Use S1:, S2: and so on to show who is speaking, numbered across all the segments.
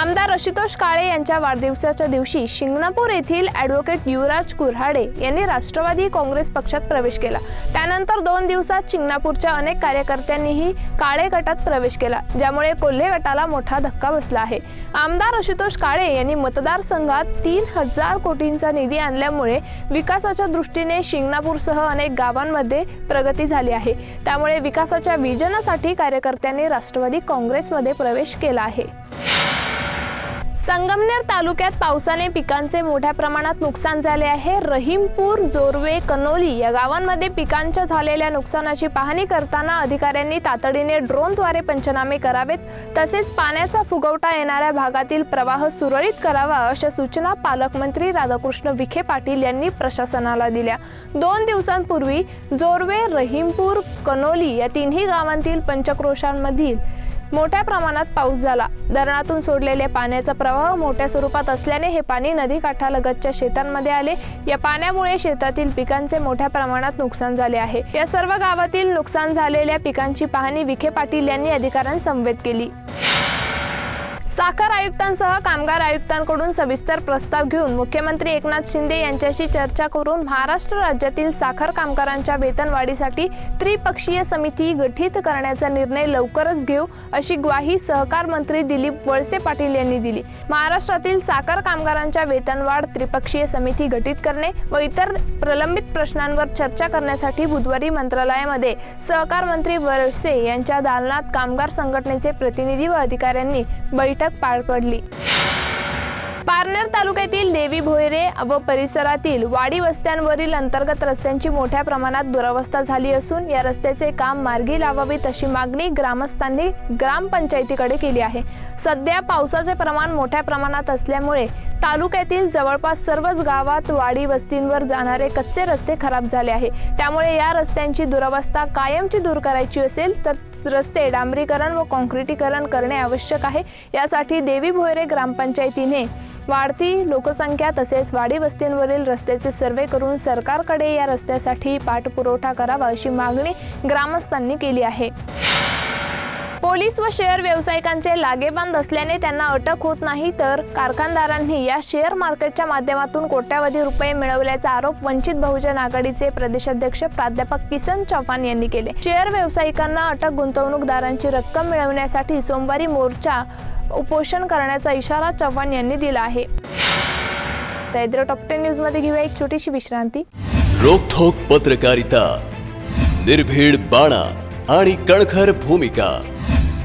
S1: आमदार आशुतोष काळे यांच्या वाढदिवसाच्या दिवशी शिंगणापूर येथील ॲडव्होकेट युवराज कुऱ्हाडे यांनी राष्ट्रवादी काँग्रेस पक्षात प्रवेश केला. त्यानंतर दोन दिवसात शिंगणापूरच्या अनेक कार्यकर्त्यांनीही काळे गटात प्रवेश केला ज्यामुळे कोल्हे गटाला मोठा धक्का बसला आहे. आमदार आशुतोष काळे यांनी मतदारसंघात तीन हजार कोटींचा निधी आणल्यामुळे विकासाच्या दृष्टीने शिंगणापूरसह अनेक गावांमध्ये प्रगती झाली आहे. त्यामुळे विकासाच्या विजनासाठी कार्यकर्त्यांनी राष्ट्रवादी काँग्रेसमध्ये प्रवेश केला आहे. संगमनेर तालुक्यात पावसाने पिकांचे मोठ्या प्रमाणात नुकसान झाले आहे. रहीमपूर जोरवे कनोली या गावांमध्ये पिकांच्या झालेल्या नुकसानाची पाहणी करताना अधिकाऱ्यांनी तातडीने ड्रोनद्वारे पंचनामे करावेत. तसेच पाण्याचा फुगवटा येणाऱ्या भागातील प्रवाह सुरळीत करावा अशा सूचना पालकमंत्री राधाकृष्ण विखे पाटील यांनी प्रशासनाला दिल्या. दोन दिवसांपूर्वी जोरवे रहीमपूर कनोली या तिन्ही गावांतील पंचक्रोशांमधील मोठ्या प्रमाणात पाऊस झाला. धरणातून सोडलेले पाण्याचा प्रवाह मोठ्या स्वरूपात असल्याने हे पाणी नदीकाठालगतच्या शेतांमध्ये आले. या पाण्यामुळे शेतातील पिकांचे मोठ्या प्रमाणात नुकसान झाले आहे. या सर्व गावातील नुकसान झालेल्या पिकांची पाहणी विखे पाटील यांनी अधिकाऱ्यांसमवेत केली. साखर आयुक्तांसह कामगार आयुक्तांकडून सविस्तर प्रस्ताव घेऊन मुख्यमंत्री एकनाथ शिंदे यांच्याशी चर्चा करून महाराष्ट्र राज्यातील साखर कामगारांच्या वेतनवाढीसाठी त्रिपक्षीय समिती गठीत करण्याचा निर्णय लवकरच घेऊ अशी ग्वाही सहकार मंत्री दिलीप वळसे पाटील यांनी दिली. महाराष्ट्रातील साखर कामगारांच्या वेतनवाढ त्रिपक्षीय समिती गठीत करणे व इतर प्रलंबित प्रश्नांवर चर्चा करण्यासाठी बुधवारी मंत्रालयामध्ये सहकार मंत्री वळसे यांच्या दालनात कामगार संघटनेचे प्रतिनिधी व अधिकाऱ्यांनी बैठक पार पडली. पारनेर तालुक्यातील देवी भोयरे व परिसरातील वाडी वस्त्यांवरील अंतर्गत रस्त्यांची मोठ्या प्रमाणात दुरावस्था झाली असून या रस्त्याचे काम मार्गी लावावीत अशी मागणी ग्रामस्थांनी ग्रामपंचायतीकडे केली आहे. सध्या पावसाचे प्रमाण मोठ्या प्रमाणात असल्यामुळे तालुक्यातील जवळपास सर्वच गावात वाडी वस्तींवर जाणारे कच्चे रस्ते खराब झाले आहे. त्यामुळे या रस्त्यांची दुरावस्था कायमची दूर करायची असेल तर रस्ते डांबरीकरण व कॉन्क्रिटीकरण करणे आवश्यक आहे. यासाठी देवी भोयरे ग्रामपंचायतीने वाढती लोकसंख्या तसेच वाडी वस्तींवरील रस्त्याचे सर्वे करून सरकारकडे या रस्त्यासाठी पाठपुरवठा करावा अशी मागणी ग्रामस्थांनी केली आहे. पोलीस व शेअर व्यावसायिकांचे लागेबांध असल्याने त्यांना अटक होत नाही तर कारखानदारांनी या शेअर मार्केटच्या माध्यमातून कोट्यावधी रुपये मिळवल्याचा आरोप वंचित बहुजन आघाडीचे प्रदेशाध्यक्ष प्राध्यापक किसन चव्हाण यांनी केले. शेअर व्यावसायिकांना अटक गुंतवणूकदारांची रक्कम मिळवण्यासाठी सोमवारी मोर्चा उपोषण करण्याचा इशारा चव्हाण यांनी दिला आहे. दैद्र टॉप टेन न्यूजमध्ये घेऊया एक छोटीशी विश्रांती.
S2: रोखोक पत्रकारिता निर्भीड बाणा आणि कणखर भूमिका.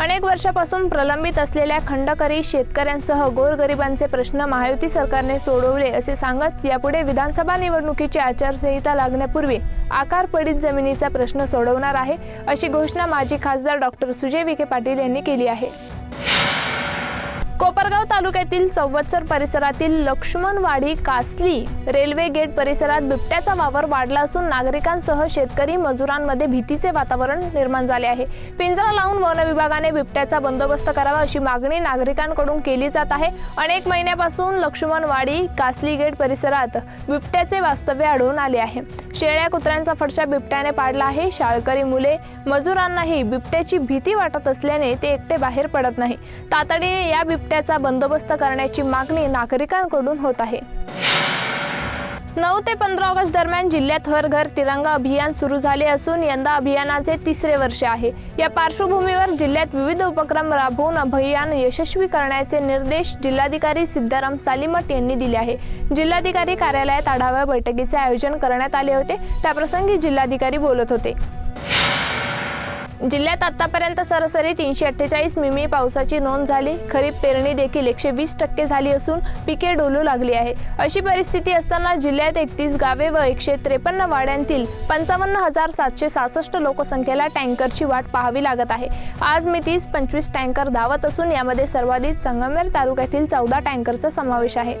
S1: अनेक वर्षापासून प्रलंबित असलेल्या खंडकरी शेतकऱ्यांसह गोरगरिबांचे प्रश्न महायुती सरकारने सोडवले असे सांगत यापुढे विधानसभा निवडणुकीची आचारसंहिता लागण्यापूर्वी आकार पडीत जमिनीचा प्रश्न सोडवणार आहे अशी घोषणा माजी खासदार डॉक्टर सुजय विखे पाटील यांनी केली आहे. कोपरगाव तालुक्यातील संवत्सर परिसरातील लक्ष्मणवाडी कासली रेल्वे गेट परिसरात बिबट्याचा वावर वाढला असून नागरिकांसह शेतकरी मजुरांमध्ये भीतीचे वातावरण निर्माण झाले आहे. पिंजरा लावून वन विभागाने बिबट्याचा बंदोबस्त करावा अशी मागणी नागरिकांकडून केली जात आहे. अनेक महिन्यापासून लक्ष्मणवाडी कासली गेट परिसरात बिबट्याचे वास्तव्य आढळून आले आहे. शेळ्या कुत्र्यांचा फडशा बिबट्याने पाडला आहे. शाळकरी मुले मजुरांनाही बिबट्याची भीती वाटत असल्याने ते एकटे बाहेर पडत नाही. तातडीने या बिबट्याचा बंदोबस्त करण्याची मागणी नागरिकांकडून होत आहे. नऊ ते पंधरा ऑगस्ट दरम्यान जिल्ह्यात हर घर तिरंगा अभियान सुरू झाले असून यंदा अभियानाचे तिसरे वर्ष आहे. या पार्श्वभूमीवर जिल्ह्यात विविध उपक्रम राबवून अभियान यशस्वी करण्याचे निर्देश जिल्हाधिकारी सिद्धाराम सालीमठ यांनी दिले आहे. जिल्हाधिकारी कार्यालयात आढावा बैठकीचे आयोजन करण्यात आले होते. त्याप्रसंगी जिल्हाधिकारी बोलत होते. जिल्ह्यात आतापर्यंत सरासरी तीनशे अठ्ठेचाळीस मिमी पावसाची नोंद झाली. खरीप पेरणी देखील एकशे वीस टक्के झाली असून पिके डोलू लागली आहे. अशी परिस्थिती असताना जिल्ह्यात एकतीस गावे व एकशे त्रेपन्न वाड्यांतील पंचावन्न हजार सातशे सहासष्ट लोकसंख्येला टँकरची वाट पाहावी लागत आहे. आज मी तीस पंचवीस टँकर धावत असून यामध्ये सर्वाधिक संगमेर तालुक्यातील चौदा टँकरचा समावेश आहे.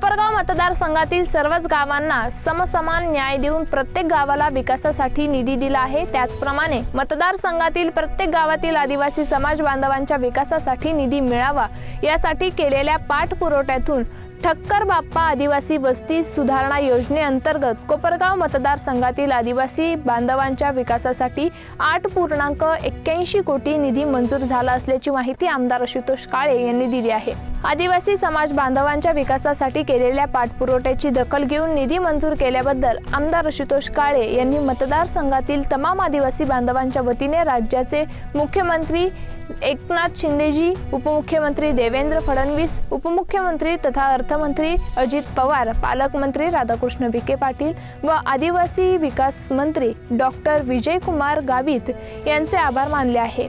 S1: कोपरगाव मतदारसंघातील सर्वच गावांना समसमान न्याय देऊन प्रत्येक गावाला विकासासाठी निधी दिला आहे. त्याचप्रमाणे मतदारसंघातील प्रत्येक गावातील आदिवासी समाज बांधवांच्या विकासासाठी निधी मिळावा. यासाठी केलेल्या पाठपुरवठ्यातून ठक्कर बाप्पा आदिवासी वस्ती सुधारणा योजनेअंतर्गत कोपरगाव मतदारसंघातील आदिवासी बांधवांच्या विकासासाठी आठ पूर्णांक एक्क्याऐंशी कोटी निधी मंजूर झाला असल्याची माहिती आमदार आशुतोष काळे यांनी दिली आहे. आदिवासी समाज बांधवांच्या विकासासाठी केलेल्या पाठपुरवठ्याची दखल घेऊन निधी मंजूर केल्याबद्दल आमदार आशुतोष काळे यांनी मतदारसंघातील तमाम आदिवासी बांधवांच्या वतीने राज्याचे मुख्यमंत्री एकनाथ शिंदेजी उपमुख्यमंत्री देवेंद्र फडणवीस उपमुख्यमंत्री तथा अर्थमंत्री अजित पवार पालकमंत्री राधाकृष्ण विखे पाटील व आदिवासी विकास मंत्री डॉक्टर विजयकुमार गावित यांचे आभार मानले आहे.